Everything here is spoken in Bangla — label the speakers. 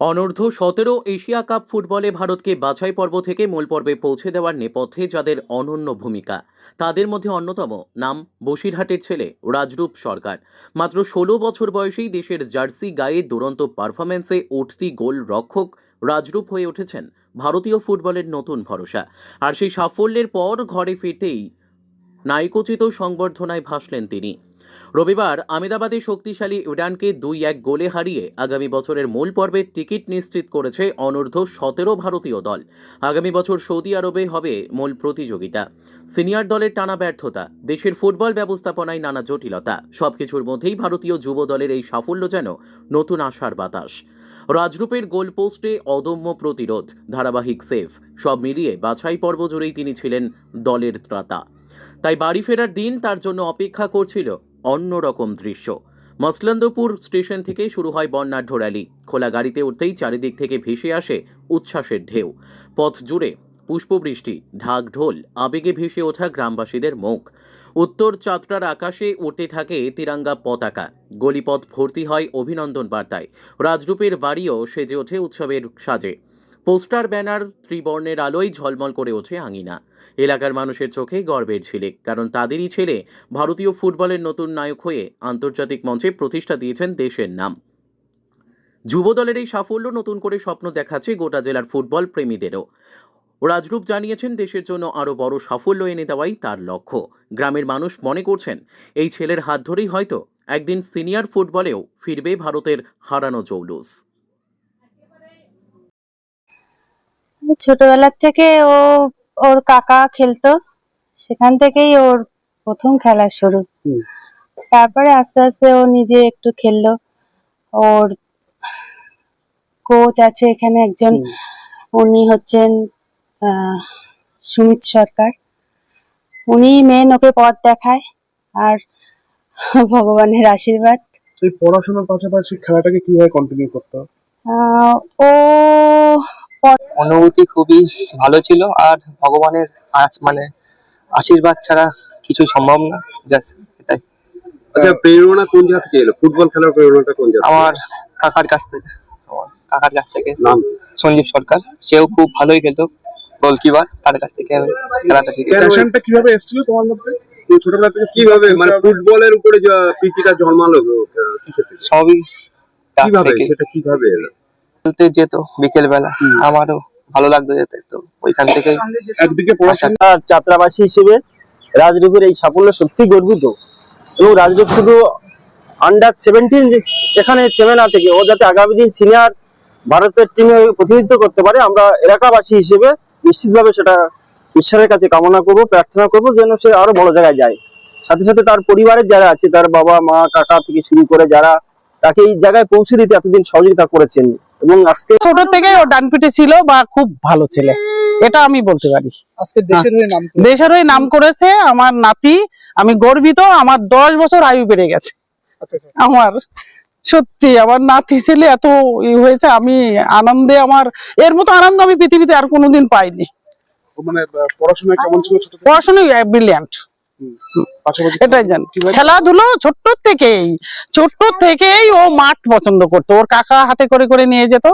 Speaker 1: অনূর্ধ্ব সতেরো এশিয়া কাপ ফুটবলে ভারতকে বাছাই পর্ব থেকে মূল পর্বে পৌঁছে দেওয়ার নেপথ্যে যাদের অনন্য ভূমিকা, তাদের মধ্যে অন্যতম নাম বসিরহাটের ছেলে রাজরূপ সরকার। মাত্র ষোলো বছর বয়সেই দেশের জার্সি গায়ে দুরন্ত পারফরমেন্সে উঠতি গোল রক্ষক রাজরূপ হয়ে উঠেছেন ভারতীয় ফুটবলের নতুন ভরসা। আর সেই সাফল্যের পর ঘরে ফিরতেই নায়কোচিত সংবর্ধনায় ভাসলেন তিনি। রবিবার আমেদাবাদে শক্তিশালী ইরানকে দুই এক গোলে হারিয়ে আগামী বছরের মূল পর্বের টিকিট নিশ্চিত করেছে অনূর্ধ্ব সতেরো ভারতীয় দল। আগামী বছর সৌদি আরবে হবে মূল প্রতিযোগিতা। সিনিয়র দলের টানা ব্যর্থতা, দেশের ফুটবল ব্যবস্থাপনায় নানা জটিলতা, সবকিছুর মধ্যেই ভারতীয় যুব দলের এই সাফল্য যেন নতুন আশার বাতাস। রাজরূপের গোল পোস্টে অদম্য প্রতিরোধ, ধারাবাহিক সেফ সব মিলিয়ে বাছাই পর্ব জুড়েই তিনি ছিলেন দলের ত্রাতা। তাই বাড়ি ফেরার দিন তার জন্য অপেক্ষা করছিল অন্যরকম দৃশ্য। মসলন্দপুর স্টেশন থেকে শুরু হয় বর্ণাঢ্য র্যালি। খোলা গাড়িতে উঠতেই চারিদিক থেকে ভেসে আসে উচ্ছ্বাসের ঢেউ। পথ জুড়ে পুষ্পবৃষ্টি, ঢাক ঢোল, আবেগে ভেসে ওঠা গ্রামবাসীদের মুখ। উত্তর চাতরার আকাশে উঠে থাকে তিরাঙ্গা পতাকা। গলিপথ ভর্তি হয় অভিনন্দন বার্তায়। রাজরূপের বাড়িও সেজে ওঠে উৎসবের সাজে। পোস্টার ব্যানার ত্রিবর্ণের আলোয় ঝলমল করে ওঠে আঙিনা। এলাকার মানুষের চোখে গর্বের ছেলে কারণ তাদেরই ছেলে ভারতীয় ফুটবলের নতুন নায়ক হয়ে আন্তর্জাতিক মঞ্চে প্রতিষ্ঠা দিয়েছেন দেশের নাম। যুব দলের এই সাফল্য নতুন করে স্বপ্ন দেখাচ্ছে গোটা জেলার ফুটবল প্রেমীদেরও। রাজরূপ জানিয়েছেন, দেশের জন্য আরও বড় সাফল্য এনে দেওয়াই তার লক্ষ্য। গ্রামের মানুষ মনে করছেন, এই ছেলের হাত ধরেই হয়তো একদিন সিনিয়র ফুটবলেও ফিরবে ভারতের হারানো জৌলুস।
Speaker 2: ছোটবেলার থেকে ও ওর কাকা খেলতো সেখান থেকেই ওর প্রথম খেলা শুরু। তারপরে আস্তে আস্তে ও নিজে একটু খেললো। ওর কোচ আছে এখানে একজন উনি হচ্ছেন সুমিত সরকার। উনি মেন ওকে পথ দেখায় আর ভগবানের আশীর্বাদ।
Speaker 3: এই পড়াশোনার পাশাপাশি খেলাটাকে কীভাবে কন্টিনিউ করতে
Speaker 2: ও
Speaker 4: অনুভূতি খুবই ভালো ছিল আর ভগবানের আজ মানে আশীর্বাদ ছাড়া কিছু সম্ভব না জাস্ট এটাই।
Speaker 5: আচ্ছা প্রেরণা কোন জায়গা থেকে এলো? ফুটবল খেলার প্রেরণাটা কোন জায়গা
Speaker 4: আমার কাকার কাছ থেকে আমার কাকার কাছ থেকে
Speaker 5: নাম?
Speaker 4: সঞ্জীব সরকার সেও খুব ভালোই খেলতো গোলকিপার তার কাছ থেকে আমি খেলাটা
Speaker 3: প্যাশনটা কীভাবে এসেছিল তোমার মধ্যে? ছোটবেলা থেকে
Speaker 5: কীভাবে মানে ফুটবলের উপরে যে প্রীতিটা জন্মালো?
Speaker 4: সবই
Speaker 5: কীভাবে? সেটা কীভাবে এলো?
Speaker 4: খেলতে যেত বিকেল বেলা আমারও ভালো লাগতো যেতে তো ওইখান থেকে
Speaker 3: একদিকে পড়াশোনা
Speaker 6: আর যাত্রাবাসী হিসেবে রাজরূপের এই সাফল্য সত্যি গর্বিত। এবং রাজরূপ শুধু আন্ডার সেভেন্টিন এখানে থেমে না থেকে ও যাতে আগামী দিন সিনিয়র ভারতের টিমে প্রতিনিধিত্ব করতে পারে আমরা এলাকাবাসী হিসেবে নিশ্চিতভাবে সেটা ঈশ্বরের কাছে কামনা করব প্রার্থনা করব যেন সে আরও বড় জায়গায় যায়। সাথে সাথে তার পরিবারের যারা আছে তার বাবা মা কাকা থেকে শুরু করে যারা তাকে এই জায়গায় পৌঁছে দিতে এতদিন সহযোগিতা করেছেন এবং আজকে
Speaker 7: ছোট থেকে ও ডান পিঠে ছিল বা খুব ভালো ছেলে। এটা আমি বলতে পারি।
Speaker 3: আজকে দেশের হয়ে নাম
Speaker 7: দেশের হয়ে নাম করেছে আমার নাতি। আমি গর্বিত আমার দশ বছর আয়ু বেড়ে গেছে।
Speaker 3: আচ্ছা, আচ্ছা।
Speaker 7: আমার সত্যি আমার নাতি ছেলে এত ই হয়েছে আমি আনন্দে আমার এর মতো আনন্দ আমি পৃথিবীতে আর কোনোদিন পাইনি।
Speaker 3: ও মানে আহ, পড়াশোনায় কেমন ছিল
Speaker 7: পড়াশোনায় ব্রিলিয়ান্ট এটাই জান। খেলাধুলো ছোট্ট থেকেই ছোট্ট থেকেই ও মাঠ পছন্দ করতো। ওর কাকা হাতে করে করে নিয়ে যেত।